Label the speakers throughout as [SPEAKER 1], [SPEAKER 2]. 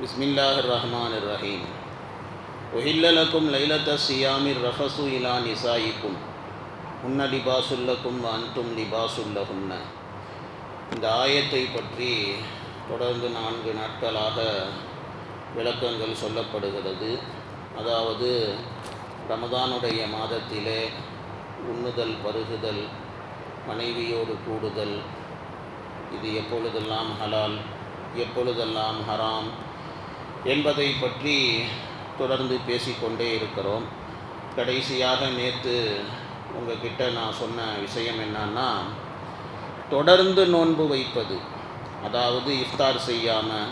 [SPEAKER 1] بسم الله الرحمن الرحيم أهل لكم ليلة الصيام الرفث إلى نسائكم هن لباس لكم وأنتم لباس لهن இந்த ஆயத்தை பற்றி தொடர்ந்து நான்கு நாட்களாக விளக்கங்கள் சொல்லப்படுகிறது அதாவது ரமதானுடைய மாதத்திலே உண்ணுதல் பருகுதல் மனைவியோடு கூடுதல் இது எப்பொழுதெல்லாம் ஹலால் எப்பொழுதெல்லாம் ஹராம் என்பதை பற்றி தொடர்ந்து பேசிக்கொண்டே இருக்கிறோம். கடைசியாக நேற்று உங்ககிட்ட நான் சொன்ன விஷயம் என்னன்னா தொடர்ந்து நோன்பு வைப்பது அதாவது இஃப்தார் செய்யாமல்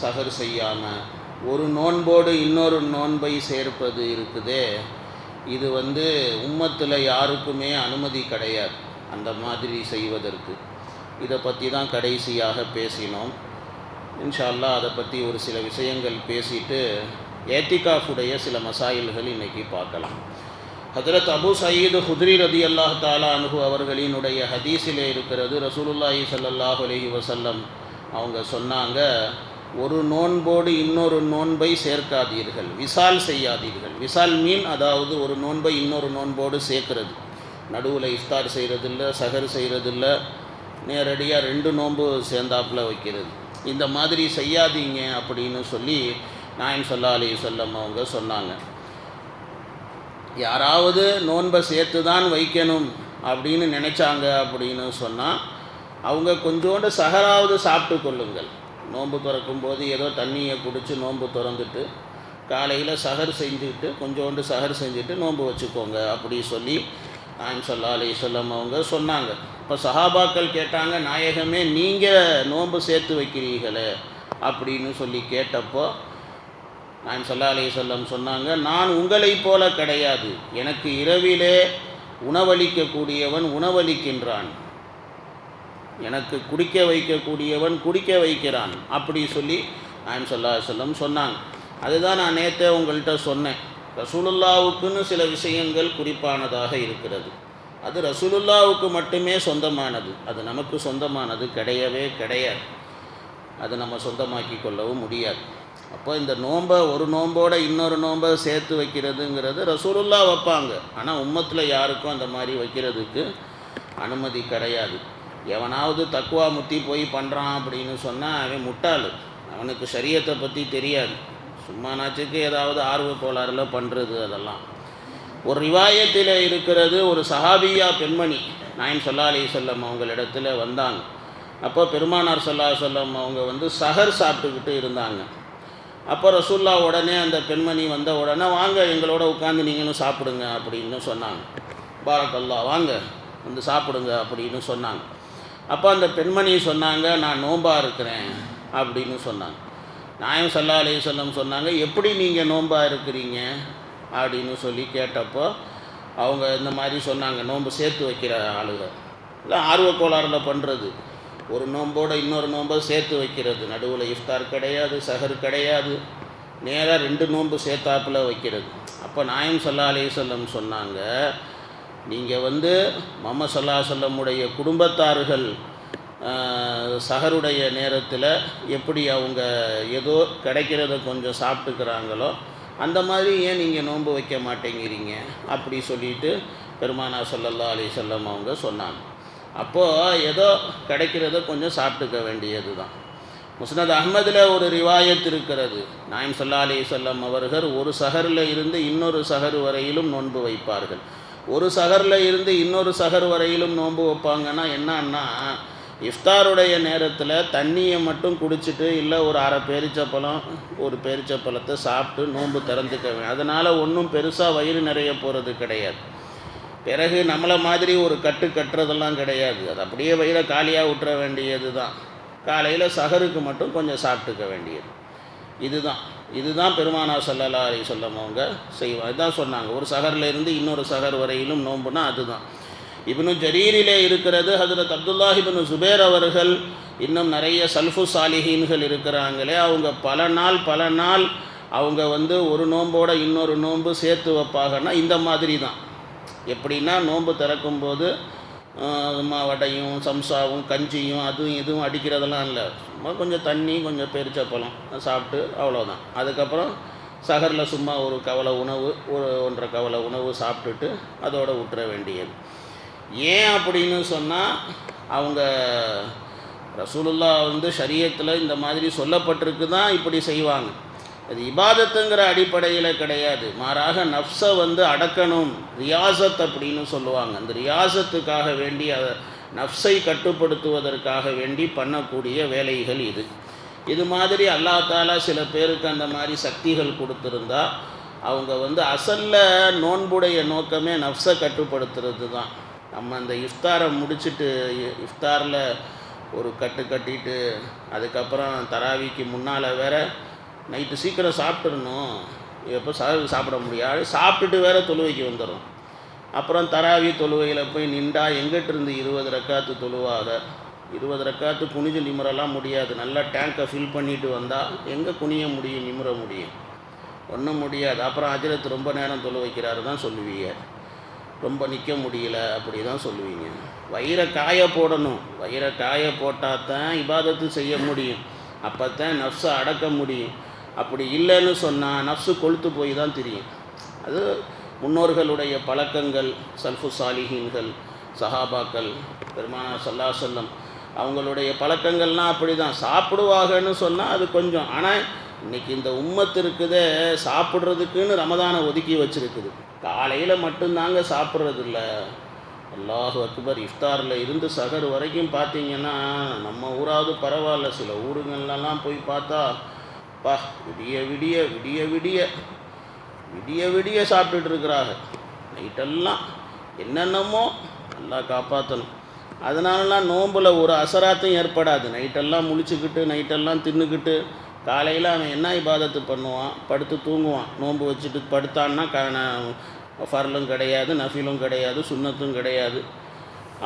[SPEAKER 1] சஹர் செய்யாமல் ஒரு நோன்போடு இன்னொரு நோன்பை சேர்ப்பது இருக்குதே இது வந்து உம்மத்தில் யாருக்குமே அனுமதி கிடையாது அந்த மாதிரி செய்வதற்கு. இதை பற்றி தான் கடைசியாக பேசினோம். இன்ஷா அல்லாஹ் அதை பற்றி ஒரு சில விஷயங்கள் பேசிட்டு ஏத்திகாஃபுடைய சில மசாயில்கள் இன்றைக்கி பார்க்கலாம். ஹதரத் அபு சயீது ஹுத்ரி ரதி அல்லாஹ் தாலா அனுகு அவர்களினுடைய ஹதீஸிலே இருக்கிறது ரசூலுல்லாஹி சல்லாஹ் அலைஹி வசல்லம் அவங்க சொன்னாங்க ஒரு நோன்போடு இன்னொரு நோன்பை சேர்க்காதீர்கள் விசால் செய்யாதீர்கள். விசால் மீன் அதாவது ஒரு நோன்பை இன்னொரு நோன்போடு சேர்க்கிறது. நடுவில் இஃப்தார் செய்கிறதில்ல சகர் செய்கிறதில்ல நேரடியாக ரெண்டு நோன்பு சேர்ந்தாப்புல வைக்கிறது. இந்த மாதிரி செய்யாதீங்க அப்படின்னு சொல்லி நாயன் சொல்லா அலி சொல்லம் அவங்க சொன்னாங்க. யாராவது நோன்பை சேர்த்து தான் வைக்கணும் அப்படின்னு நினச்சாங்க அப்படின்னு சொன்னால் அவங்க கொஞ்சோண்டு சகராவது சாப்பிட்டு கொள்ளுங்கள். நோன்பு திறக்கும் போது ஏதோ தண்ணியை குடித்து நோன்பு திறந்துட்டு காலையில் சகர் செஞ்சுட்டு கொஞ்சோண்டு சகர் செஞ்சுட்டு நோன்பு வச்சுக்கோங்க அப்படி சொல்லி நாயம் சல்லா அலி சொல்லம் அவங்க சொன்னாங்க. இப்போ சஹாபாக்கள் கேட்டாங்க நாயகமே நீங்கள் நோன்பு சேர்த்து வைக்கிறீர்களே அப்படின்னு சொல்லி கேட்டப்போ நாயம் சல்லா அலி சொல்லம் சொன்னாங்க நான் உங்களைப் போல கிடையாது. எனக்கு இரவிலே உணவளிக்கக்கூடியவன் உணவளிக்கின்றான். எனக்கு குடிக்க வைக்கக்கூடியவன் குடிக்க வைக்கிறான் அப்படி சொல்லி நாயம் சொல்லா சொல்லம் சொன்னாங்க. அதுதான் நான் நேற்றே உங்கள்கிட்ட சொன்னேன். ரசூலுல்லாவுக்குன்னு சில விஷயங்கள் குறிப்பானதாக இருக்கிறது. அது ரசூலுல்லாவுக்கு மட்டுமே சொந்தமானது. அது நமக்கு சொந்தமானது கிடையவே கிடையாது. அது நம்ம சொந்தமாக்கி கொள்ளவும் முடியாது. அப்போ இந்த நோன்பை ஒரு நோம்போட இன்னொரு நோன்பை சேர்த்து வைக்கிறதுங்கிறது ரசூலுல்லா வைப்பாங்க. ஆனால் உம்மத்தில் யாருக்கும் அந்த மாதிரி வைக்கிறதுக்கு அனுமதி கிடையாது. எவனாவது தக்குவா முத்தி போய் பண்ணுறான் அப்படின்னு சொன்னால் அவன் முட்டாள். அவனுக்கு சரியத்தை பற்றி தெரியாது. சும்மா நாச்சுக்கு ஏதாவது ஆர்வ கோளாறில் பண்ணுறது அதெல்லாம். ஒரு ரிவாயத்தில் இருக்கிறது ஒரு சஹாபியா பெண்மணி நாயன் சொல்லா அலி சொல்லம் அவங்களிடத்துல வந்தாங்க. அப்போ பெருமானார் சொல்லா சொல்லம் அவங்க வந்து சஹர் சாப்பிட்டுக்கிட்டு இருந்தாங்க. அப்போ ரசூல்லா உடனே அந்த பெண்மணி வந்த உடனே வாங்க எங்களோட உட்காந்து நீங்களும் சாப்பிடுங்க அப்படின்னு சொன்னாங்க. பாரக்கல்லா வாங்க வந்து சாப்பிடுங்க அப்படின்னு சொன்னாங்க. அப்போ அந்த பெண்மணி சொன்னாங்க நான் நோம்பாக இருக்கிறேன் அப்படின்னு சொன்னாங்க. நாயம் சல்லா அலி சொல்லம் சொன்னாங்க எப்படி நீங்கள் நோம்பாக இருக்கிறீங்க? அப்படின்னு சொல்லி கேட்டப்போ அவங்க இந்த மாதிரி சொன்னாங்க நோன்பு சேர்த்து வைக்கிற ஆளுக இல்லை ஆர்வ கோளாறில் பண்ணுறது ஒரு நோம்போட இன்னொரு நோன்பை சேர்த்து வைக்கிறது. நடுவில் இஃப்தார் கிடையாது சஹர் கிடையாது. நேராக ரெண்டு நோன்பு சேர்த்தாப்பில் வைக்கிறது. அப்போ நாயம் சல்லா அலி சொல்லம் சொன்னாங்க நீங்கள் வந்து மம்ம சல்லா சொல்லமுடைய குடும்பத்தார்கள் சகருடைய நேரத்தில் எப்படி அவங்க ஏதோ கிடைக்கிறத கொஞ்சம் சாப்பிட்டுக்கிறாங்களோ அந்த மாதிரி ஏன் நீங்கள் நோன்பு வைக்க மாட்டேங்கிறீங்க? அப்படி சொல்லிட்டு பெருமானா சொல்லல்லா அலி செல்லம் அவங்க சொன்னாங்க. அப்போது ஏதோ கிடைக்கிறத கொஞ்சம் சாப்பிட்டுக்க வேண்டியது தான் முஸ்னத் அஹ்மதில் ஒரு ரிவாயத் இருக்கிறது. நாயம் சொல்லா அலி சொல்லம் அவர்கள் ஒரு சகரில் இருந்து இன்னொரு சகர் வரையிலும் நோன்பு வைப்பார்கள். ஒரு சகரில் இருந்து இன்னொரு சகர் வரையிலும் நோன்பு வைப்பாங்கன்னா என்னன்னா இஃப்தாருடைய நேரத்தில் தண்ணியை மட்டும் குடிச்சிட்டு இல்லை ஒரு அரை பேரிச்சப்பழம் ஒரு பேரிச்சப்பழத்தை சாப்பிட்டு நோன்பு திறந்துக்க அதனால் ஒன்றும் பெருசாக வயிறு நிறைய போகிறது கிடையாது. பிறகு நம்மளை மாதிரி ஒரு கட்டு கட்டுறதெல்லாம் கிடையாது. அது அப்படியே வயிறை காலியாக விட்டுற வேண்டியது தான் காலையில் சகருக்கு மட்டும் கொஞ்சம் சாப்பிட்டுக்க வேண்டியது. இதுதான். இதுதான் பெருமானா சொல்லலா அலி சொல்லமவங்க செய்வாங்க இதுதான் சொன்னாங்க. ஒரு சஹரில் இருந்து இன்னொரு சகர் வரையிலும் நோன்புனா அதுதான். இப்னு ஜரீரிலே இருக்கிறது ஹசரத் இப்னு சுபேர் அவர்கள். இன்னும் நிறைய சல்ஃபு சாலிஹீன்கள் இருக்கிறாங்களே. அவங்க பல நாள் பல நாள் அவங்க வந்து ஒரு நோம்போட இன்னொரு நோன்பு சேர்த்து வைப்பாங்கன்னா இந்த மாதிரி தான் எப்படின்னா நோன்பு திறக்கும்போது சும்மா வடையும் சம்சாவும் கஞ்சியும் அதுவும் இதுவும் அடிக்கிறதெல்லாம் இல்லை. சும்மா கொஞ்சம் தண்ணி கொஞ்சம் பெரிச்சப்பழம் சாப்பிட்டு அவ்வளோதான் அதுக்கப்புறம் சகரில் சும்மா ஒரு கவலை உணவு ஒரு ஒன்றரை கவலை உணவு சாப்பிட்டுட்டு அதோட விட்டுற வேண்டியது. ஏன் அப்படின்னு சொன்னால் அவங்க ரசூலுல்லா வந்து சரியத்தில் இந்த மாதிரி சொல்லப்பட்டிருக்கு தான் இப்படி செய்வாங்க. அது இபாதத்துங்கிற அடிப்படையில் கிடையாது. மாறாக நஃப்ஸை வந்து அடக்கணும் ரியாசத் அப்படின்னு சொல்லுவாங்க. அந்த ரியாசத்துக்காக வேண்டி அதை நஃப்ஸை கட்டுப்படுத்துவதற்காக வேண்டி பண்ணக்கூடிய வேலைகள் இது. இது மாதிரி அல்லா தாலா சில பேருக்கு அந்த மாதிரி சக்திகள் கொடுத்துருந்தா அவங்க வந்து அசலில் நோன்புடைய நோக்கமே நஃப்ஸை கட்டுப்படுத்துறது தான் நம்ம அந்த இஃப்தாரை முடிச்சுட்டு இஃப்தாரில் ஒரு கட்டு கட்டிட்டு அதுக்கப்புறம் தராவிக்கு முன்னால் வேற நைட்டு சீக்கிரம் சாப்பிட்டுடணும் எப்போ சா சாப்பிட முடியாது. சாப்பிட்டுட்டு வேற தொழுவைக்கு வந்துடும் அப்புறம் தராவி தொழுவையில் போய் நின்றா எங்கிட்ட இருந்து இருபது ரக்காத்து தொழுவாக? இருபது ரக்காத்து குனிஞ்சு நிமிரலாம் முடியாது. நல்லா டேங்கை ஃபில் பண்ணிட்டு வந்தால் எங்கே குனிய முடியும் நிமிர முடியும்? ஒன்றும் முடியாது. அப்புறம் அஜரத் ரொம்ப நேரம் தொழு வைக்கிறாரு தான் சொல்லுவீங்க. ரொம்ப நிற்க முடியல அப்படி தான் சொல்லுவீங்க. வயிறை காய போடணும். வயிறை காய போட்டால் தான் இபாதத்து செய்ய முடியும். அப்போ தான் நஃப்ஸை அடக்க முடியும். அப்படி இல்லைன்னு சொன்னால் நஃப்ஸு கொளுத்து போய் தான் தெரியும். அது முன்னோர்களுடைய பழக்கங்கள் சல்ஃபு சாலிஹீன்கள் சஹாபாக்கள் பெருமானா சல்லா சொல்லம் அவங்களுடைய பழக்கங்கள்லாம் அப்படி தான் சாப்பிடுவாங்கன்னு சொன்னால் அது கொஞ்சம். ஆனால் இன்றைக்கி இந்த உம்மத்து இருக்குதே சாப்பிட்றதுக்குன்னு ரமதானை ஒதுக்கி வச்சுருக்குது. காலையில் மட்டும்தாங்க சாப்பிட்றது இல்லை அல்லாஹு அக்பர் இஃப்தாரில் இருந்து சகர் வரைக்கும் பார்த்தீங்கன்னா நம்ம ஊராவது பரவாயில்ல. சில ஊருங்கள்லாம் போய் பார்த்தா பா விடிய விடிய விடிய விடிய விடிய விடிய சாப்பிட்டுட்டு இருக்கிறாங்க. நைட்டெல்லாம் என்னென்னமோ நல்லா காப்பாற்றணும் அதனாலலாம் நோம்பில் ஒரு அசராத்தும் ஏற்படாது. நைட்டெல்லாம் முழிச்சுக்கிட்டு நைட்டெல்லாம் தின்னுக்கிட்டு காலையில் அவன் என்ன இபாதத்து பண்ணுவான்? படுத்து தூங்குவான். நோன்பு வச்சுட்டு படுத்தான்னா க ஃபர்லும் கிடையாது நஃபிலும் கிடையாது சுண்ணத்தும் கிடையாது.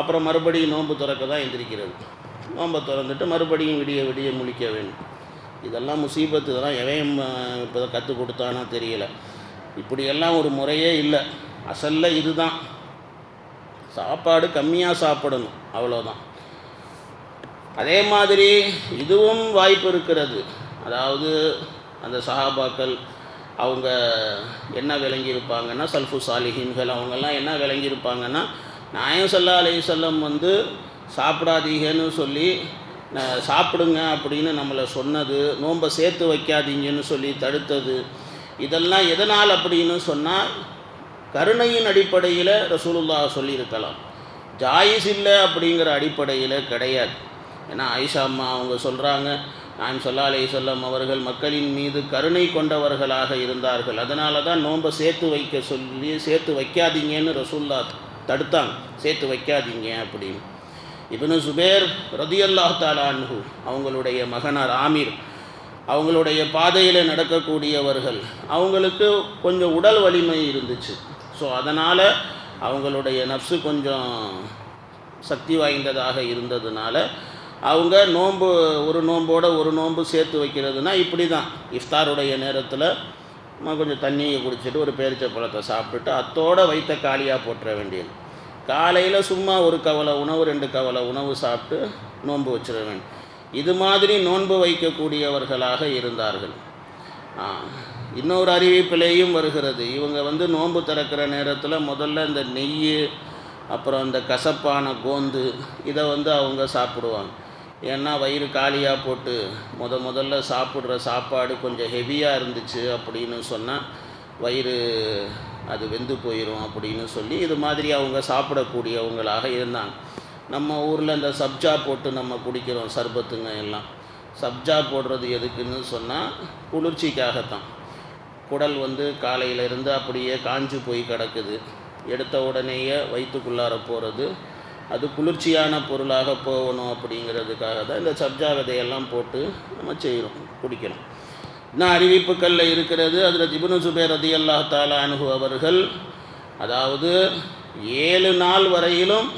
[SPEAKER 1] அப்புறம் மறுபடியும் நோன்பு திறக்க தான் எந்திரிக்கிறது. நோன்பை திறந்துட்டு மறுபடியும் விடிய விடிய முழிக்க வேண்டும் இதெல்லாம் முசீபத்து. இதெல்லாம் எவையும் இப்போ கற்றுக் கொடுத்தானா தெரியல. இப்படியெல்லாம் ஒரு முறையே இல்லை. அசல்ல இதுதான். சாப்பாடு கம்மியாக சாப்பிடணும். அவ்வளோதான் அதே மாதிரி இதுவும் வாய்ப்பு இருக்கிறது. அதாவது அந்த சஹாபாக்கள் அவங்க என்ன விளங்கியிருப்பாங்கன்னா சல்ஃபு சாலிஹின்கள் அவங்கெல்லாம் என்ன விளங்கியிருப்பாங்கன்னா நாயம் சல்லா அலி செல்லம் வந்து சாப்பிடாதீங்கன்னு சொல்லி சாப்பிடுங்க அப்படின்னு நம்மளை சொன்னது நோன்பை சேர்த்து வைக்காதீங்கன்னு சொல்லி தடுத்தது. இதெல்லாம் எதனால் அப்படின்னு சொன்னால் கருணையின் அடிப்படையில் ரசூலுல்லா சொல்லியிருக்கலாம். ஜாயிஸ் இல்லை அப்படிங்கிற அடிப்படையில் கிடையாது. ஏன்னா ஆயிஷா அம்மா அவங்க சொல்கிறாங்க நான் சொல்லாலே சொல்லம் அவர்கள் மக்களின் மீது கருணை கொண்டவர்களாக இருந்தார்கள். அதனால தான் நோன்பை சேர்த்து வைக்க சொல்லி சேர்த்து வைக்காதீங்கன்னு ரசூல்லா தடுத்தாங்க. சேர்த்து வைக்காதீங்க அப்படின்னு. இப்னு சுபேர் ரதியல்லாஹ் தாலா அவங்களுடைய மகனார் ஆமீர் அவங்களுடைய பாதையில் நடக்கக்கூடியவர்கள் அவங்களுக்கு கொஞ்சம் உடல் வலிமை இருந்துச்சு. ஸோ அதனால் அவங்களுடைய நப்சு கொஞ்சம் சக்தி வாய்ந்ததாக இருந்ததுனால அவங்க நோன்பு ஒரு நோம்போட ஒரு நோன்பு சேர்த்து வைக்கிறதுனா இப்படி தான் இஃப்தாருடைய நேரத்தில் நம்ம கொஞ்சம் தண்ணியை குடிச்சிட்டு ஒரு பேரிச்சை பழத்தை சாப்பிட்டுட்டு அத்தோடு வைத்த காலியாக போட்டுற வேண்டியது. காலையில் சும்மா ஒரு கவலை உணவு ரெண்டு கவலை உணவு சாப்பிட்டு நோன்பு வச்சிட வேண்டும் இது மாதிரி நோன்பு வைக்கக்கூடியவர்களாக இருந்தார்கள். இன்னொரு அறிவிப்பிலேயும் வருகிறது. இவங்க வந்து நோன்பு திறக்கிற நேரத்தில் முதல்ல இந்த நெய் அப்புறம் இந்த கசப்பான கோந்து இதை வந்து அவங்க சாப்பிடுவாங்க. ஏன்னா வயிறு காலியாக போட்டு முத முதல்ல சாப்பிட்ற சாப்பாடு கொஞ்சம் ஹெவியாக இருந்துச்சு அப்படின்னு சொன்னால் வயிறு அது வெந்து போயிடும் அப்படின்னு சொல்லி இது மாதிரி அவங்க சாப்பிடக்கூடியவங்களாக இருந்தாங்க. நம்ம ஊரில் இந்த சப்ஜா போட்டு நம்ம குடிக்கிறோம் சர்பத்துங்க எல்லாம். சப்ஜா போடுறது எதுக்குன்னு சொன்னால் குளிர்ச்சிக்காகத்தான். குடல் வந்து காலையிலேருந்து அப்படியே காஞ்சு போய் கிடக்குது. எடுத்த உடனேயே வயிற்றுக்குள்ளார போகிறது அது குளிர்ச்சியான பொருளாக போகணும் அப்படிங்கிறதுக்காக தான் இந்த சப்ஜா விதையெல்லாம் போட்டு நம்ம செய்கிறோம் குடிக்கிறோம். இன்னும் அறிவிப்புகளில் இருக்கிறது? அதில் ஜிபுனு சுபேர் அதி அல்லா தாலா அனுகு அவர்கள் அதாவது ஏழு நாள் வரையிலும்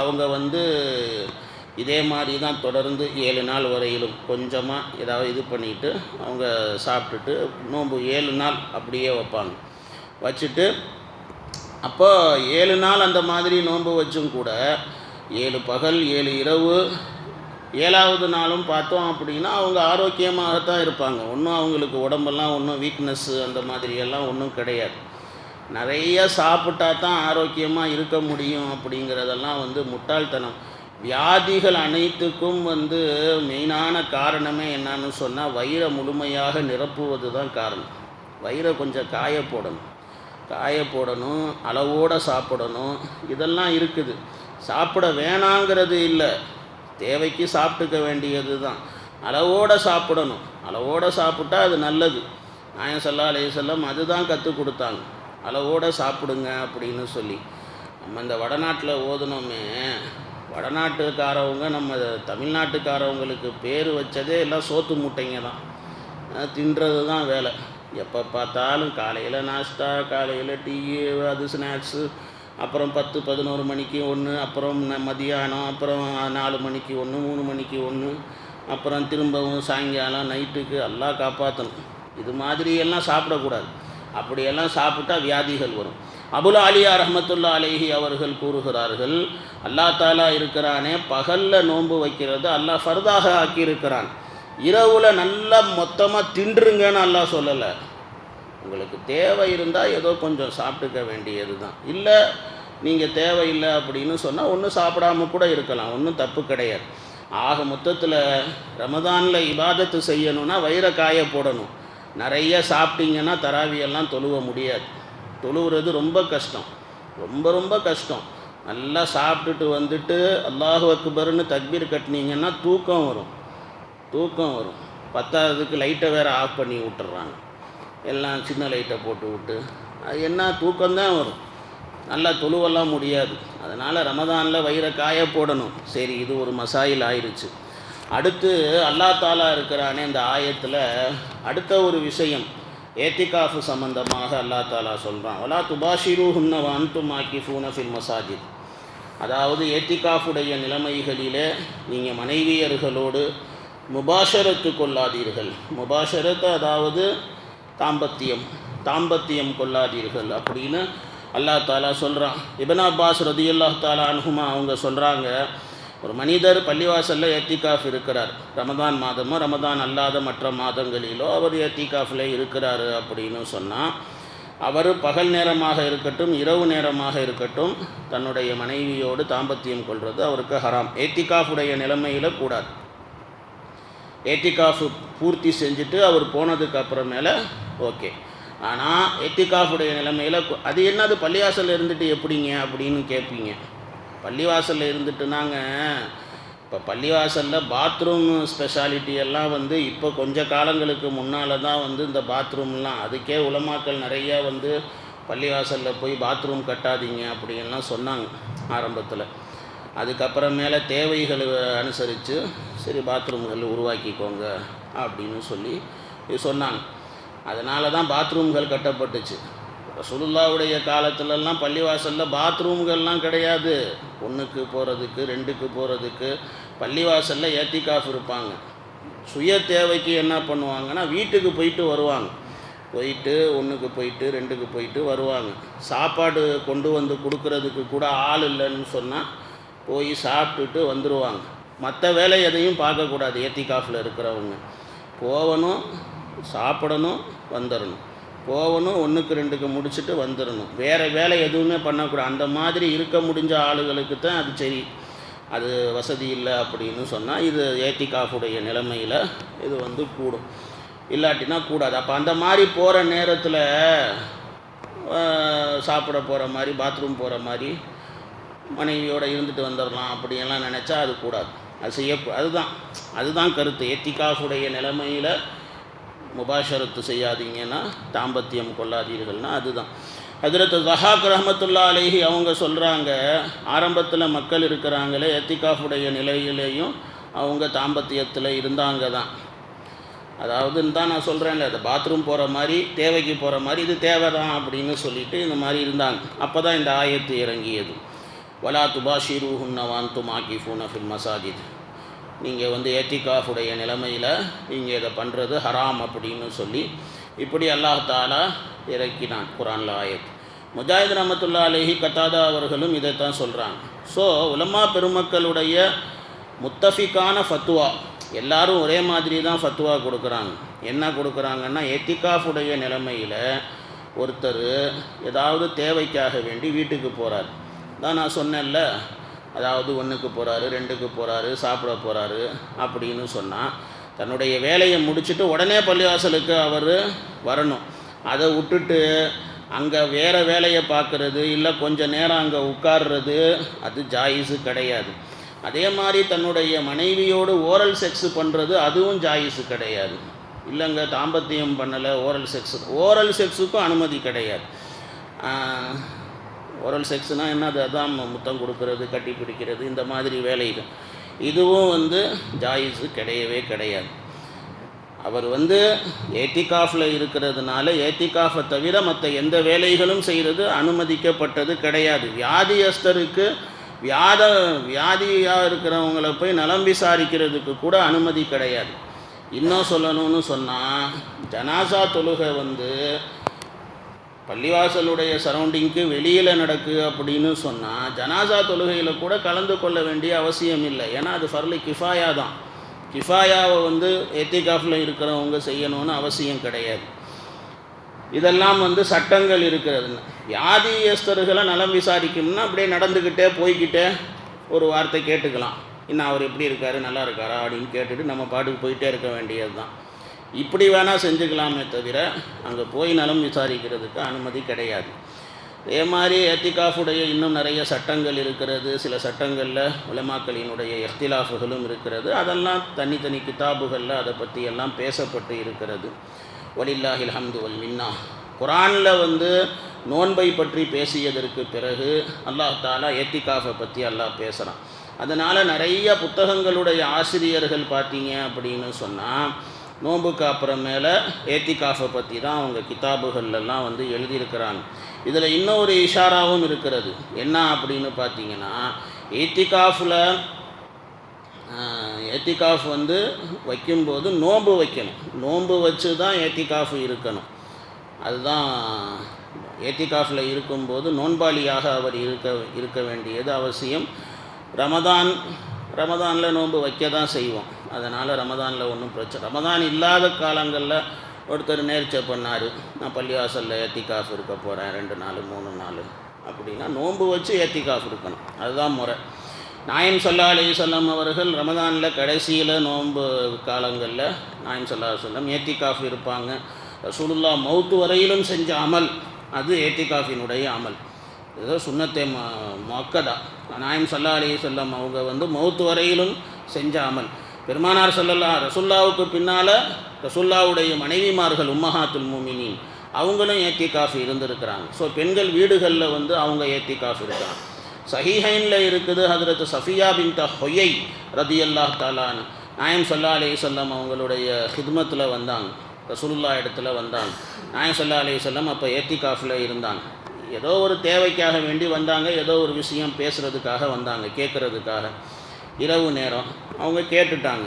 [SPEAKER 1] அவங்க வந்து இதே மாதிரி தான் தொடர்ந்து ஏழு நாள் வரையிலும் கொஞ்சமாக ஏதாவது இது பண்ணிட்டு அவங்க சாப்பிட்டுட்டு நோன்பு ஏழு நாள் அப்படியே வைப்பாங்க. வச்சுட்டு அப்போ ஏழு நாள் அந்த மாதிரி நோன்பு வச்சும் கூட ஏழு பகல் ஏழு இரவு. ஏழாவது நாளும் பார்த்தோம் அப்படின்னா அவங்க ஆரோக்கியமாகத்தான் இருப்பாங்க. ஒன்றும் அவங்களுக்கு உடம்பெல்லாம் ஒன்றும் வீக்னஸ்ஸு அந்த மாதிரியெல்லாம் ஒன்றும் கிடையாது. நிறைய சாப்பிட்டா தான் ஆரோக்கியமாக இருக்க முடியும் அப்படிங்கிறதெல்லாம் வந்து முட்டாள்தனம். வியாதிகள் அனைத்துக்கும் வந்து மெயினான காரணமே என்னன்னு சொன்னால் வயிறை முழுமையாக நிரப்புவது தான் காரணம். வயிறை கொஞ்சம் காய போடணும் காய போடணும் அளவோடு சாப்பிடணும். இதெல்லாம் இருக்குது. சாப்பிட வேணாங்கிறது இல்லை. தேவைக்கு சாப்பிட்டுக்க வேண்டியது தான் அளவோடு சாப்பிடணும். அளவோடு சாப்பிட்டா அது நல்லது. நாயம் சல்லா அலைய செல்லம் அதுதான் கற்றுக் கொடுத்தாங்க. அளவோடு சாப்பிடுங்க அப்படின்னு சொல்லி. நம்ம இந்த வடநாட்டில் ஓதுனோமே வடநாட்டுக்காரவங்க நம்ம தமிழ்நாட்டுக்காரவங்களுக்கு பேர் வச்சதே எல்லாம் சோத்து மூட்டைங்க தான். தின்றது தான் வேலை. எப்போ பார்த்தாலும் காலையில் நாஸ்டா காலையில் டீ அது ஸ்நாக்ஸு அப்புறம் பத்து பதினோரு மணிக்கு ஒன்று அப்புறம் மதியானம் அப்புறம் நாலு மணிக்கு ஒன்று மூணு மணிக்கு ஒன்று அப்புறம் திரும்பவும் சாயங்காலம் நைட்டுக்கு எல்லாம் காப்பாற்றணும் இது மாதிரி எல்லாம் சாப்பிடக்கூடாது. அப்படியெல்லாம் சாப்பிட்டா வியாதிகள் வரும். அபுல் அலியா ரஹமத்துல்லா அலேஹி அவர்கள் கூறுகிறார்கள் அல்லாஹ் தாலா இருக்கிறானே பகலில் நோன்பு வைக்கிறது அல்லாஹ் ஃபர்தாக ஆக்கியிருக்கிறான். இரவில் நல்லா மொத்தமாக தின்றுங்கன்னு அல்லாஹ் சொல்லலை. உங்களுக்கு தேவை இருந்தால் ஏதோ கொஞ்சம் சாப்பிட்டுக்க வேண்டியது தான் இல்லை நீங்கள் தேவையில்லை அப்படின்னு சொன்னால் ஒன்றும் சாப்பிடாம கூட இருக்கலாம். ஒன்றும் தப்பு கிடையாது. ஆக மொத்தத்தில் ரமதானில் இபாதத்து செய்யணும்னா வயிறை காய போடணும். நிறைய சாப்பிட்டீங்கன்னா தராவியெல்லாம் தொழுவ முடியாது. தொழுவுறது ரொம்ப கஷ்டம். ரொம்ப ரொம்ப கஷ்டம். நல்லா சாப்பிட்டுட்டு வந்துட்டு அல்லாஹு அக்பர்னு தக்பீர் கட்டினீங்கன்னா தூக்கம் வரும். தூக்கம் வரும். பத்தாவதுக்கு லைட்டை வேறு ஆஃப் பண்ணி விட்டுறாங்க. எல்லாம் சின்ன லைட்டை போட்டு விட்டு அது என்ன தூக்கம்தான் வரும். நல்லா தொழுவெல்லாம் முடியாது. அதனால் ரமதானில் வயிறை காய போடணும். சரி இது ஒரு மசாயில் ஆயிடுச்சு அடுத்து அல்லா தாலா இருக்கிறானே இந்த ஆயத்தில் அடுத்த ஒரு விஷயம். ஏத்திகாஃபு சம்பந்தமாக அல்லா தாலா சொல்கிறான் வலா துபாஷிரு ஹுன்ன வான்தும் ஆக்கி ஃபூன ஃபில் மசாஜித். அதாவது ஏத்திகாஃபுடைய நிலைமைகளிலே நீங்கள் மனைவியர்களோடு முபாஷரத்து கொள்ளாதீர்கள். முபாஷரத்து அதாவது தாம்பத்தியம் தாம்பத்தியம் கொள்ளாதீர்கள் அப்படின்னு அல்லாஹ் தாலா சொல்கிறான் இபன் அப்பாஸ் ரதியுல்லா தாலா அனுகுமா அவங்க சொல்கிறாங்க ஒரு மனிதர் பள்ளிவாசலில் ஏத்திகாஃப் இருக்கிறார். ரமதான் மாதமோ ரமதான் அல்லாத மற்ற மாதங்களிலோ அவர் ஏத்திகாஃபில் இருக்கிறாரு அப்படின்னு சொன்னால் அவர் பகல் நேரமாக இருக்கட்டும் இரவு நேரமாக இருக்கட்டும் தன்னுடைய மனைவியோடு தாம்பத்தியம் கொள்வது அவருக்கு ஹராம். ஏத்திகாஃபுடைய நிலைமையில் கூடாது. ஏத்திகாஃபு பூர்த்தி செஞ்சுட்டு அவர் போனதுக்கு அப்புறமேல ஓகே. ஆனால் எத்திகாஃபுடைய நிலைமையில் அது என்னது? பள்ளிவாசலில் இருந்துட்டு எப்படிங்க அப்படின்னு கேட்பீங்க பள்ளிவாசலில் இருந்துட்டுனாங்க. இப்போ பள்ளிவாசலில் பாத்ரூம் ஸ்பெஷாலிட்டி எல்லாம் வந்து இப்போ கொஞ்ச காலங்களுக்கு முன்னால் தான் வந்து இந்த பாத்ரூம்லாம் அதுக்கே உலமாக்கள் நிறையா வந்து பள்ளிவாசலில் போய் பாத்ரூம் கட்டாதீங்க அப்படின்லாம் சொன்னாங்க ஆரம்பத்தில். அதுக்கப்புறமேல தேவைகளை அனுசரித்து சரி பாத்ரூம்கள் உருவாக்கிக்கோங்க அப்படின்னு சொல்லி இது சொன்னாங்க. அதனால தான் பாத்ரூம்கள் கட்டப்பட்டுச்சு. ரசூலுல்லாவுடைய காலத்துலலாம் பள்ளிவாசலில் பாத்ரூம்கள்லாம் கிடையாது. ஒன்றுக்கு போகிறதுக்கு ரெண்டுக்கு போகிறதுக்கு பள்ளிவாசலில் ஏத்திகாஃப் இருப்பாங்க. சுய தேவைக்கு என்ன பண்ணுவாங்கன்னா வீட்டுக்கு போயிட்டு வருவாங்க. போயிட்டு ஒன்றுக்கு போயிட்டு ரெண்டுக்கு போயிட்டு வருவாங்க. சாப்பாடு கொண்டு வந்து கொடுக்கறதுக்கு கூட ஆள் இல்லைன்னு சொன்னால் போய் சாப்பிட்டுட்டு வந்துடுவாங்க மற்ற வேலை எதையும் பார்க்கக்கூடாது ஏத்திகாஃபில் இருக்கிறவங்க. போகணும் சாப்பிடணும் வந்துடணும் போகணும் ஒன்றுக்கு ரெண்டுக்கு முடிச்சுட்டு வந்துடணும் வேறு வேலை எதுவுமே பண்ணக்கூடாது. அந்த மாதிரி இருக்க முடிஞ்ச ஆளுகளுக்கு தான் அது சரி. அது வசதி இல்லை அப்படின்னு சொன்னால் இது ஏத்திகாஃபுடைய நிலைமையில் இது வந்து கூடும். இல்லாட்டினா கூடாது. அப்போ அந்த மாதிரி போகிற நேரத்தில் சாப்பிட போகிற மாதிரி பாத்ரூம் போகிற மாதிரி மனைவியோடு இருந்துட்டு வந்துடலாம் அப்படியெல்லாம் நினச்சா அது கூடாது. அது செய்ய அதுதான். அதுதான் கருத்து. ஏத்திகாஃபுடைய நிலைமையில் முபாஷரத்து செய்யாதீங்கன்னா தாம்பத்தியம் கொள்ளாதீர்கள்னா அதுதான். ஹஜரத் ஜஹாக் ரஹமத்துல்லா அலேஹி அவங்க சொல்கிறாங்க ஆரம்பத்தில் மக்கள் இருக்கிறாங்களே எத்திகாஃபுடைய நிலையிலேயும் அவங்க தாம்பத்தியத்தில் இருந்தாங்க தான் அதாவதுன்னு தான் நான் சொல்கிறேன்ல அது பாத்ரூம் போகிற மாதிரி தேவைக்கு போகிற மாதிரி இது தேவை தான் அப்படின்னு சொல்லிட்டு இந்த மாதிரி இருந்தாங்க. அப்போ தான் இந்த ஆயத்து இறங்கியது. வலா துபாஷிரு ஹுன்னவான் துமாக்கி ஃபூன ஃபில் மசாஜித். நீங்கள் வந்து ஏத்திகாஃபுடைய நிலைமையில் நீங்கள் இதை பண்ணுறது ஹராம் அப்படின்னு சொல்லி இப்படி அல்லாஹ் தாலா இறக்கினான் குரானில் ஆயத். முஜாஹித் ரஹமத்துல்லா அலஹி கத்தாதா அவர்களும் இதைத்தான் சொல்கிறாங்க ஸோ உலமா பெருமக்களுடைய முத்தஃபிக்கான ஃபத்துவா எல்லாரும் ஒரே மாதிரி தான் ஃபத்துவா கொடுக்குறாங்க. என்ன கொடுக்குறாங்கன்னா எத்திகாஃபுடைய நிலைமையில் ஒருத்தர் ஏதாவது தேவைக்காக வேண்டி வீட்டுக்கு போகிறார் தான் நான் சொன்னேன்ல அதாவது ஒன்றுக்கு போகிறாரு ரெண்டுக்கு போகிறாரு சாப்பிட போகிறாரு அப்படின்னு சொன்னால் தன்னுடைய வேலையை முடிச்சுட்டு உடனே பள்ளிவாசலுக்கு அவர் வரணும். அதை விட்டுட்டு அங்கே வேறு வேலையை பார்க்குறது இல்லை கொஞ்சம் நேரம் அங்கே உட்கார்றது அது ஜாயிஸு கிடையாது. அதே மாதிரி தன்னுடைய மனைவியோடு ஓரல் செக்ஸ் பண்ணுறது அதுவும் ஜாயிஸு கிடையாது. இல்லைங்க தாம்பத்தியம் பண்ணலை ஓரல் செக்ஸ். ஓரல் செக்ஸுக்கும் அனுமதி கிடையாது. ஓரல் செக்ஸ்னால் என்னது அதான் முத்தம் கொடுக்கறது கட்டி பிடிக்கிறது இந்த மாதிரி வேலைகள் இதுவும் வந்து ஜாயிஸு கிடையவே கிடையாது. அவர் வந்து ஏத்திகாஃபில் இருக்கிறதுனால ஏத்திகாஃபை தவிர மற்ற எந்த வேலைகளும் செய்கிறது அனுமதிக்கப்பட்டது கிடையாது. வியாதியஸ்தருக்கு வியாத வியாதியாக இருக்கிறவங்கள போய் நலம் விசாரிக்கிறதுக்கு கூட அனுமதி கிடையாது. இன்னும் சொல்லணும்னு சொன்னால் ஜனாசா தொழுகை வந்து பள்ளிவாசலுடைய சரௌண்டிங்க்கு வெளியில் நடக்கு அப்படின்னு சொன்னால் ஜனாசா தொழுகையில் கூட கலந்து கொள்ள வேண்டிய அவசியம் இல்லை. ஏன்னா அது ஃபர்லி கிஃபாயா தான். கிஃபாயாவை வந்து எத்திகாஃபில் இருக்கிறவங்க செய்யணும்னு அவசியம் கிடையாது. இதெல்லாம் வந்து சட்டங்கள் இருக்கிறது. வியாதியஸ்தர்களை நலம் விசாரிக்கணும்னா அப்படியே நடந்துக்கிட்டே போய்கிட்டே ஒரு வார்த்தை கேட்டுக்கலாம். இன்னும் அவர் எப்படி இருக்காரு? நல்லா இருக்காரா? அப்படின்னு கேட்டுட்டு நம்ம பாட்டுக்கு போயிட்டே இருக்க வேண்டியது தான் இப்படி வேணால் செஞ்சுக்கலாமே தவிர அங்கே போய் நலம் விசாரிக்கிறதுக்கு அனுமதி கிடையாது. அதே மாதிரி எத்திகாஃபுடைய இன்னும் நிறைய சட்டங்கள் இருக்கிறது. சில சட்டங்களில் உலமாக்களினுடைய எஃப்திலாஃபுகளும் இருக்கிறது. அதெல்லாம் தனித்தனி கிதாபுகளில் அதை பற்றி எல்லாம் பேசப்பட்டு இருக்கிறது. வலில்லாஹில் ஹம்து வல் மின்னா. குரானில் வந்து நோன்பை பற்றி பேசியதற்கு பிறகு அல்லாஹ் தாலா எத்திகாஃபை பற்றி அல்லாஹ் பேசுகிறான் அதனால் நிறைய புத்தகங்களுடைய ஆசிரியர்கள் பார்த்தீங்க அப்படின்னு சொன்னால் நோன்புக்கு அப்புறமேல ஏத்திகாஃபை பற்றி தான் அவங்க கிதாபுகள்லாம் வந்து எழுதியிருக்கிறாங்க. இதில் இன்னொரு இஷாராவும் இருக்கிறது. என்ன அப்படின்னு பார்த்தீங்கன்னா ஏத்திகாஃபில் ஏத்திகாஃப் வந்து வைக்கும்போது நோன்பு வைக்கணும். நோன்பு வச்சு தான் ஏத்திகாஃப் இருக்கணும். அதுதான் ஏத்திகாஃபில் இருக்கும்போது நோன்பாளியாக அவர் இருக்க இருக்க வேண்டியது அவசியம். ரமதான் ரமதானில் நோன்பு வைக்க தான் செய்வோம். அதனால் ரமதானில் ஒன்றும் பிரச்சனை. ரமதான் இல்லாத காலங்களில் ஒருத்தர் நேர்ச்சை பண்ணார். நான் பள்ளிவாசலில் ஏத்திகாஃப் இருக்க போகிறேன் ரெண்டு நாள் மூணு நாள் அப்படின்னா நோன்பு வச்சு ஏத்திகாஃப் இருக்கணும் அதுதான் முறை. நாயம் சொல்லா அலி சொல்லம் அவர்கள் ரமதானில் கடைசியில் நோன்பு காலங்களில் நாயம் சல்லா சொல்லம் ஏத்திகாஃப் இருப்பாங்க. ரசூலுல்லா மௌத்து வரையிலும் செஞ்ச அமல் அது ஏத்திகாஃபினுடைய அமல். ஏதோ சுண்ணத்தை ம நாயம் சொல்லா அலி சொல்லம் அவங்க வந்து மௌத்து வரையிலும் செஞ்ச அமல். பெருமானார் சொல்லல்லா ரசுல்லாவுக்கு பின்னால் ரசுல்லாவுடைய மனைவிமார்கள் உம்மஹாத்துல் மூமினின். அவங்களும் ஏத்திகாஃப் இருந்திருக்கிறாங்க. ஸோ பெண்கள் வீடுகளில் வந்து அவங்க ஏத்திகாஃப் இருக்காங்க. சஹிஹைனில் இருக்குது ஹதரத் சஃபியா பின் ஹொய்யை ரதி அல்லாஹ் தாலான் நாயம் சல்லா அலி சொல்லம் அவங்களுடைய ஹித்மத்தில் வந்தாங்க. ரசுல்லா இடத்துல வந்தாங்க. நாயம் சல்லா அலி சொல்லம் அப்போ ஏத்திகாஃபில் இருந்தாங்க. ஏதோ ஒரு தேவைக்காக வேண்டி வந்தாங்க. ஏதோ ஒரு விஷயம் பேசுகிறதுக்காக வந்தாங்க கேட்குறதுக்காக இரவு நேரம். அவங்க கேட்டுட்டாங்க.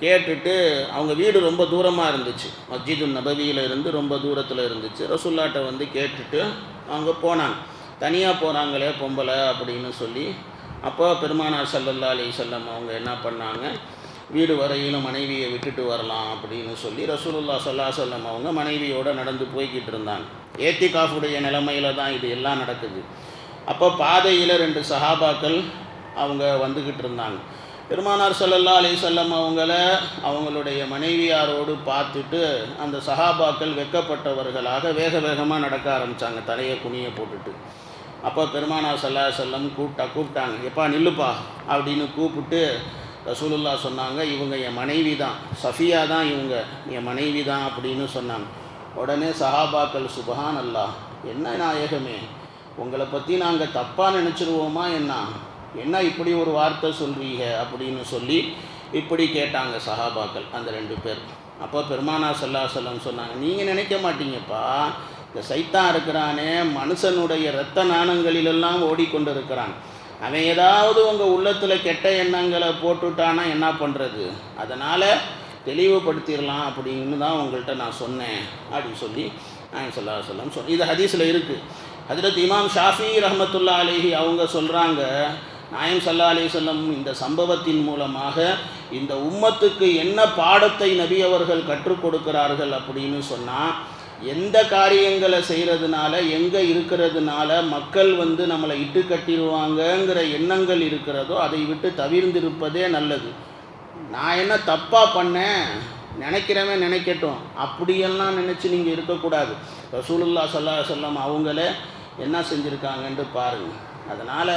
[SPEAKER 1] கேட்டுட்டு அவங்க வீடு ரொம்ப தூரமாக இருந்துச்சு. மஸ்ஜிது நபவியில் இருந்து ரொம்ப தூரத்தில் இருந்துச்சு. ரசுல்லாட்டை வந்து கேட்டுட்டு அவங்க போனாங்க. தனியாக போகிறாங்களே பொம்பளை அப்படின்னு சொல்லி. அப்போ பெருமானார் சல்லல்லா அலி செல்லம் அவங்க என்ன பண்ணாங்க? வீடு வரையிலும் மனைவியை விட்டுட்டு வரலாம் அப்படின்னு சொல்லி ரசூலுல்லா சல்லா செல்லம் அவங்க மனைவியோடு நடந்து போய்கிட்டு இருந்தாங்க. ஏத்திகாஃபுடைய நிலைமையில் தான் இது எல்லாம் நடக்குது. அப்போ பாதையில் ரெண்டு சஹாபாக்கள் அவங்க வந்துக்கிட்டு இருந்தாங்க. பெருமானார் சல்லல்லா அலி சொல்லம் அவங்கள அவங்களுடைய மனைவியாரோடு பார்த்துட்டு அந்த சஹாபாக்கள் வெக்கப்பட்டவர்களாக வேக வேகமாக நடக்க ஆரம்பித்தாங்க தலையை குனிய போட்டுட்டு. அப்போ பெருமானார் சல்லா செல்லம் கூப்பிட்டா கூப்பிட்டாங்க எப்பா நில்லுப்பா அப்படின்னு கூப்பிட்டு ரசூலுல்லா சொன்னாங்க இவங்க என் மனைவி தான் சஃபியா தான் இவங்க என் மனைவி தான் அப்படின்னு சொன்னாங்க. உடனே சஹாபாக்கள் சுபஹான் அல்லா என்ன நாயகமே உங்களை பற்றி நாங்கள் தப்பாக நினச்சிருவோமா என்ன? என்ன இப்படி ஒரு வார்த்தை சொல்கிறீங்க அப்படின்னு சொல்லி இப்படி கேட்டாங்க சஹாபாக்கள் அந்த ரெண்டு பேர். அப்போ பெருமானா சல்லா சொல்லம் சொன்னாங்க நீங்கள் நினைக்க மாட்டீங்கப்பா. இந்த சைத்தான் இருக்கிறானே மனுஷனுடைய இரத்த நாணங்களிலெல்லாம் ஓடிக்கொண்டு இருக்கிறான் அவன் ஏதாவது உங்கள் உள்ளத்தில் கெட்ட எண்ணங்களை போட்டுட்டானா என்ன பண்ணுறது அதனால் தெளிவுபடுத்திடலாம் அப்படின்னு தான் உங்கள்கிட்ட நான் சொன்னேன். அப்படின்னு சொல்லி நான் சொல்லா சொல்லம் சொல் இது ஹதீஸில் இருக்குது ஹதரத் இமாம் ஷாஃபி ரஹமத்துல்லா அலிஹி அவங்க சொல்கிறாங்க நாயம் சல்லா அலிசல்லம் இந்த சம்பவத்தின் மூலமாக இந்த உம்மத்துக்கு என்ன பாடத்தை நபி அவர்கள் கற்றுக் கொடுக்கிறார்கள் அப்படின்னு சொன்னால் எந்த காரியங்களை செய்கிறதுனால எங்கே இருக்கிறதுனால மக்கள் வந்து நம்மளை இட்டு கட்டிடுவாங்கங்கிற எண்ணங்கள் இருக்கிறதோ அதை விட்டு தவிர்ந்திருப்பதே நல்லது. நான் என்ன தப்பாக பண்ணேன்? நினைக்கிறவன் நினைக்கட்டும். அப்படியெல்லாம் நினச்சி நீங்கள் இருக்கக்கூடாது. ரசூலுல்லா சொல்லா சொல்லம் அவங்களே என்ன செஞ்சுருக்காங்கன்ட்டு பாருங்கள் அதனால்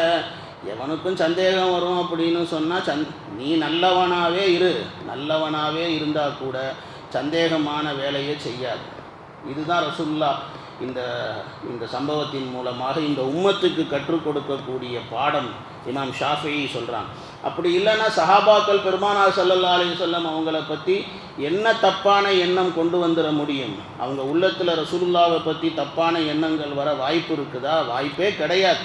[SPEAKER 1] எவனுக்கும் சந்தேகம் வரும் அப்படின்னு சொன்னால் சந் நீ நல்லவனாகவே இரு. நல்லவனாகவே இருந்தால் கூட சந்தேகமான வேலையை செய்யாது. இதுதான் ரசுல்லா இந்த இந்த சம்பவத்தின் மூலமாக இந்த உம்மத்துக்கு கற்றுக் கொடுக்கக்கூடிய பாடம் இமாம் ஷாஃபி சொல்கிறான் அப்படி இல்லைன்னா சஹாபாக்கள் பெருமானார் சல்லல்லா அலி சொல்லம் அவங்கள பற்றி என்ன தப்பான எண்ணம் கொண்டு வந்துட முடியும்? அவங்க உள்ளத்தில் ரசூலுல்லாவை பற்றி தப்பான எண்ணங்கள் வர வாய்ப்பு இருக்குதா? வாய்ப்பே கிடையாது.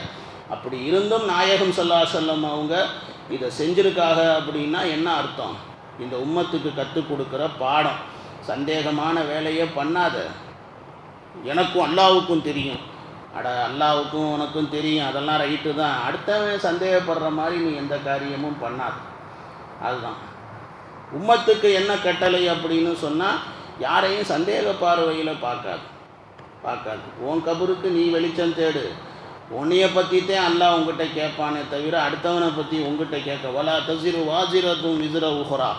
[SPEAKER 1] அப்படி இருந்தும் நாயகம் சொல்லா செல்லம் அவங்க இதை செஞ்சிருக்காக அப்படின்னா என்ன அர்த்தம்? இந்த உம்மத்துக்கு கற்றுக் கொடுக்குற பாடம். சந்தேகமான வேலையே பண்ணாத. எனக்கும் அல்லாவுக்கும் தெரியும். அட அல்லாவுக்கும் உனக்கும் தெரியும். அதெல்லாம் ரைட்டு தான். அடுத்தவன் சந்தேகப்படுற மாதிரி நீ எந்த காரியமும் பண்ணாத. அதுதான். உம்மத்துக்கு என்ன கட்டளை அப்படின்னு சொன்னால் யாரையும் சந்தேக பார்வையில் பார்க்காது. பார்க்காது. உன் கபருக்கு நீ வெளிச்சம் தேடு. உன்னைய பற்றித்தே அல்லாஹ் உங்ககிட்ட கேட்பானே தவிர அடுத்தவனை பற்றி உங்ககிட்ட கேட்க வலா தசிறு வாஜிரத்தும் விசிற உஹரா.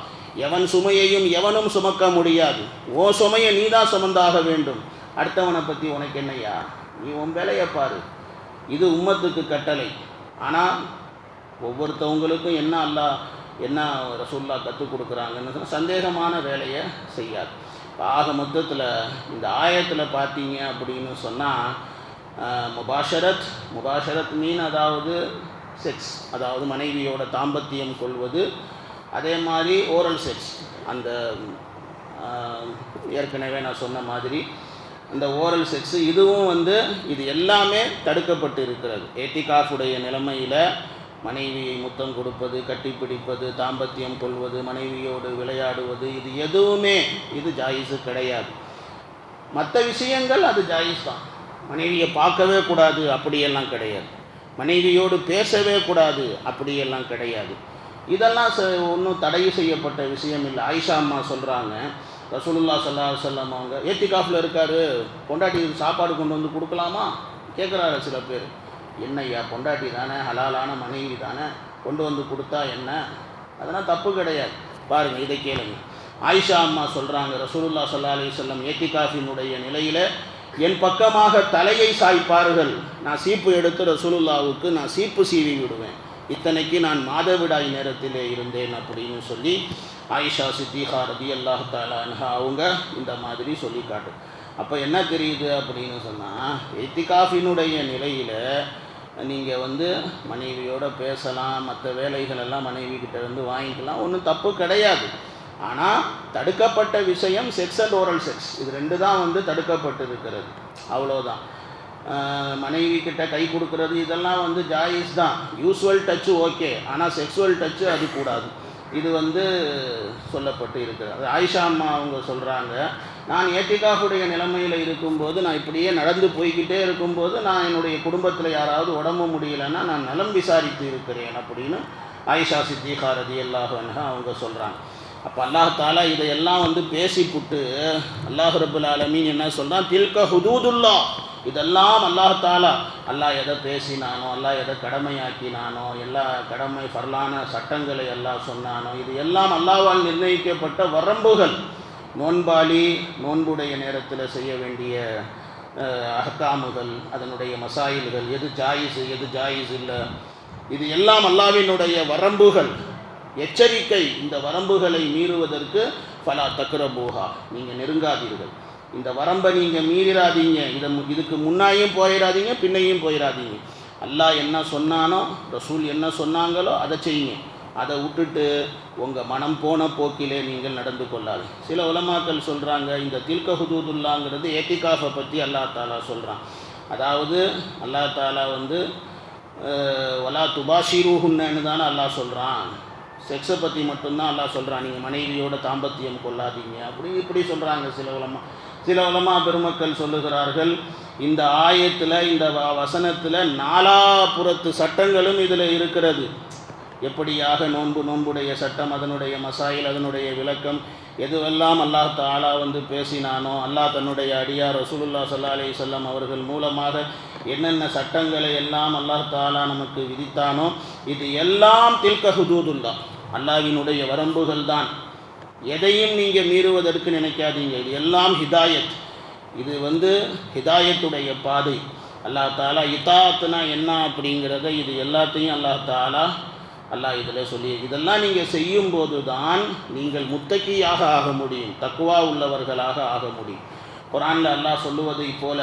[SPEAKER 1] எவன் சுமையையும் எவனும் சுமக்க முடியாது. ஓ சுமையை நீ தான் சுமந்தாக வேண்டும். அடுத்தவனை பற்றி உனக்கு என்னையா நீ உன் வேலையை பாரு. இது உம்மத்துக்கு கட்டளை. ஆனால் ஒவ்வொருத்தவங்களுக்கும் என்ன அல்லாஹ் என்ன ரசூல்லா கற்றுக் கொடுக்குறாங்கன்னு சந்தேகமான வேலையை செய்யாது. ஆக மொத்தத்தில் இந்த ஆயத்தில் பார்த்தீங்க அப்படின்னு சொன்னால் முபாஷரத் முபாஷரத் மீன் அதாவது செக்ஸ் அதாவது மனைவியோட தாம்பத்தியம் கொள்வது. அதே மாதிரி ஓரல் செக்ஸ் அந்த ஏற்கனவே நான் சொன்ன மாதிரி. அந்த ஓரல் செக்ஸு இதுவும் வந்து இது எல்லாமே தடுக்கப்பட்டு இருக்கிறது. ஏத்திகாஃபுடைய நிலைமையில் மனைவியை முத்தம் கொடுப்பது கட்டிப்பிடிப்பது தாம்பத்தியம் கொள்வது மனைவியோடு விளையாடுவது இது எதுவுமே இது ஜாயிஸு கிடையாது. மற்ற விஷயங்கள் அது ஜாயிஸ் தான். மனைவியை பார்க்கவே கூடாது அப்படியெல்லாம் கிடையாது. மனைவியோடு பேசவே கூடாது அப்படியெல்லாம் கிடையாது. இதெல்லாம் ச ஒன்றும் தடை செய்யப்பட்ட விஷயம் இல்லை. ஆயிஷா அம்மா சொல்கிறாங்க ரசூலுல்லா சல்லா சொல்லம் அவங்க ஏத்திகாஃபில் இருக்காரு பொண்டாட்டி சாப்பாடு கொண்டு வந்து கொடுக்கலாமா? கேட்குறாரு சில பேர். என்னய்யா பொண்டாட்டி தானே ஹலாலான மனைவி தானே கொண்டு வந்து கொடுத்தா என்ன? அதெல்லாம் தப்பு கிடையாது. பாருங்கள் இதை கேளுங்க. ஆயிஷா அம்மா சொல்கிறாங்க ரசூலுல்லா சல்லா அலி சொல்லம் ஏத்திகாஃபினுடைய நிலையில் என் பக்கமாக தலையை சாய்ப்பார்கள் நான் சீப்பு எடுத்து ரசூலுல்லாவுக்கு நான் சீப்பு சீவி விடுவேன். இத்தனைக்கு நான் மாதவிடாய் நேரத்திலே இருந்தேன் அப்படின்னு சொல்லி ஆயிஷா சித்திகா ரதி அல்லாஹ் தாலான்ஹா அவங்க இந்த மாதிரி சொல்லி காட்டு. அப்போ என்ன தெரியுது அப்படின்னு சொன்னால் எத்திகாஃபினுடைய நிலையில் நீங்கள் வந்து மனைவியோடு பேசலாம் மற்ற வேலைகளெல்லாம் மனைவி கிட்டேருந்து வாங்கிக்கலாம் ஒன்றும் தப்பு கிடையாது. ஆனால் தடுக்கப்பட்ட விஷயம் செக்ஸ் அண்ட் ஓரல் செக்ஸ் இது ரெண்டு தான் வந்து தடுக்கப்பட்டு இருக்கிறது அவ்வளோதான் மனைவி கிட்ட கை கொடுக்கறது இதெல்லாம் வந்து ஜாயிஸ் தான். யூஸ்வல் டச்சு ஓகே ஆனால் செக்ஸுவல் டச்சு அது கூடாது. இது வந்து சொல்லப்பட்டு இருக்கிறது ஆயிஷா அம்மா அவங்க சொல்கிறாங்க நான் ஏத்திகாஃபுடைய நிலைமையில் இருக்கும்போது நான் இப்படியே நடந்து போய்கிட்டே இருக்கும்போது நான் என்னுடைய குடும்பத்தில் யாராவது உடம்பு முடியலைன்னா நான் நலம் விசாரித்து இருக்கிறேன் அப்படின்னு ஆயிஷா சித்திகாரதி ரதி அவங்க சொல்கிறாங்க அப்போ அல்லாஹ் தாலா இதையெல்லாம் வந்து பேசி புட்டு அல்லாஹ் ரபுல் ஆலமீன் என்ன சொல்கிறான் தில்க ஹுதூதுல்லா. இதெல்லாம் அல்லாஹ் தாலா. அல்லாஹ் எதை பேசினானோ அல்லாஹ் எதை கடமையாக்கினானோ எல்லா கடமை பரலான சட்டங்களை எல்லாம் சொன்னானோ இது எல்லாம் அல்லாஹால் நிர்ணயிக்கப்பட்ட வரம்புகள். நோன்பாளி நோன்புடைய நேரத்தில் செய்ய வேண்டிய அகாமுகள் அஹ்காமுகள் அதனுடைய மசாயில்கள் எது ஜாயிஸ் எது ஜாயிஸ் இல்லை இது எல்லாம் அல்லாவினுடைய வரம்புகள். எச்சரிக்கை இந்த வரம்புகளை மீறுவதற்கு பலா போகா நீங்கள் நெருங்காதீர்கள். இந்த வரம்பை நீங்கள் மீறிடாதீங்க இதை மு- இதுக்கு முன்னாயும் போயிடாதீங்க பின்னையும் போயிடாதீங்க அல்லாஹ் என்ன சொன்னானோ ரசூல் என்ன சொன்னாங்களோ அதை செய்யுங்க. அதை விட்டுட்டு உங்கள் மனம் போன போக்கிலே நீங்கள் நடந்து கொள்ளாது. சில உலமாக்கள் சொல்கிறாங்க இந்த தில்க ஹுதூதுல்லாங்கிறது ஏத்திகாஃபை பற்றி அல்லாஹ் தாலா சொல்கிறான் அதாவது அல்லாஹ் தாலா வந்து வலா துபாஷிரூஹுன்னு தானே அல்லாஹ் சொல்கிறான் செக்ஸை பற்றி மட்டும்தான் அல்லாஹ் சொல்கிறான் நீங்கள் மனைவியோட தாம்பத்தியம் கொள்ளாதீங்க. அப்படி இப்படி சொல்கிறாங்க சில உலமா. சில உலமா பெருமக்கள் சொல்லுகிறார்கள் இந்த ஆயத்தில் இந்த வ- வசனத்தில் நாலாபுறத்து சட்டங்களும் இதில் இருக்கிறது. எப்படியாக நோன்பு நோன்புடைய சட்டம் அதனுடைய மசாயில் அதனுடைய விளக்கம் எதுவெல்லாம் அல்லாஹ் தாலா வந்து பேசினானோ அல்லாஹ் தன்னுடைய அடியார் ரசூலுல்லா சல்லா அலி சொல்லம் அவர்கள் மூலமாக என்னென்ன சட்டங்களை எல்லாம் அல்லாஹ் தாலா நமக்கு விதித்தானோ இது எல்லாம் தில்க ஹுதூதுல்லா. அல்லாவினுடைய வரம்புகள் தான் எதையும் நீங்கள் மீறுவதற்கு நினைக்காதீங்க. இது எல்லாம் ஹிதாயத். இது வந்து ஹிதாயத்துடைய பாதை. அல்லாஹ் தாலா இதாத்துனா என்ன அப்படிங்கிறத இது எல்லாத்தையும் அல்லாஹ் தாலா அல்லாஹ் இதில் சொல்லி இதெல்லாம் நீங்கள் செய்யும்போது தான் நீங்கள் முத்தக்கியாக ஆக முடியும். தக்குவா உள்ளவர்களாக ஆக முடியும். குரானில் அல்லாஹ் சொல்லுவதை போல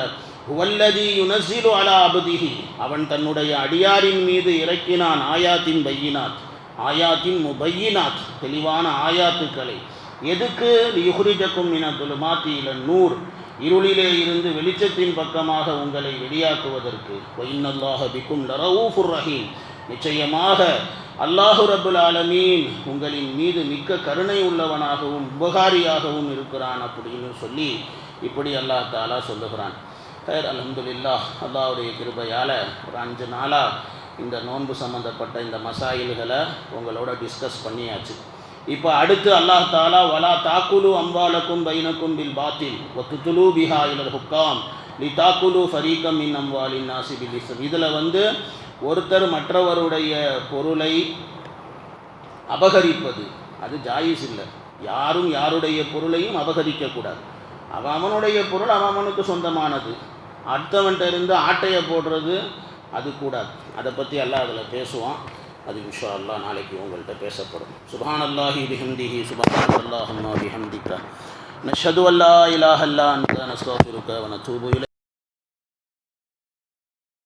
[SPEAKER 1] உவல்லதி யுனசிலு அலா அபதிகி அவன் தன்னுடைய அடியாரின் மீது இறக்கினான் ஆயாத்தின் பையினாத் ஆயாத்தின் முபையினாத் தெளிவான ஆயாத்துக்களை. எதுக்கு? யுகுரிஜக்கும் மின துலுமாத்தி இல நூர். இருளிலே இருந்து வெளிச்சத்தின் பக்கமாக உங்களை வெளியாக்குவதற்கு. வைநல்லாஹ பிக்கும் லரவுஃபுர் ரஹீம். நிச்சயமாக அல்லாஹு ரபுல் ஆலமீன் உங்களின் மீது மிக்க கருணை உள்ளவனாகவும் உபகாரியாகவும் இருக்கிறான் அப்படின்னு சொல்லி இப்படி அல்லாஹ் தாலா சொல்லுகிறான். ஹேர் அலமதுல்லா அல்லாவுடைய கிருபையால் ஒரு அஞ்சு நாளாக இந்த நோன்பு சம்மந்தப்பட்ட இந்த மசாயில்களை உங்களோட டிஸ்கஸ் பண்ணியாச்சு. இப்போ அடுத்து அல்லாஹ் தாலா வலா தாக்குலு அம்பாலக்கும் பைனக்கும் பில் பாத்தில் ஒத்துத்துலு பிஹா இலர் ஹுக்காம் லி தாக்குலு ஃபரீகம் இன் அம்பாலின் நாசி பில் இஸ்லம் இதில் வந்து ஒருத்தர் மற்றவருடைய பொருளை அபகரிப்பது அது ஜாயிஸ் இல்லை. யாரும் யாருடைய பொருளையும் அபகரிக்கக்கூடாது அவன் அவனுடைய பொருள் அவன் அவனுக்கு சொந்தமானது. அடுத்தவன்கிட்ட இருந்து ஆட்டையை போடுறது அது கூடாது. அதை பற்றி எல்லாம் அதில் பேசுவான். அது இன்ஷா அல்லாஹ் நாளைக்கு உங்கள்கிட்ட பேசப்படும். சுபான் அல்லாஹி பிஹம்திஹி சுபான் அல்லாஹம்மா பிஹம்திக்கா நஷது அல்லா இலாஹல்லா அந்த நஸ்தாஃபிருக்க வனத்தூபு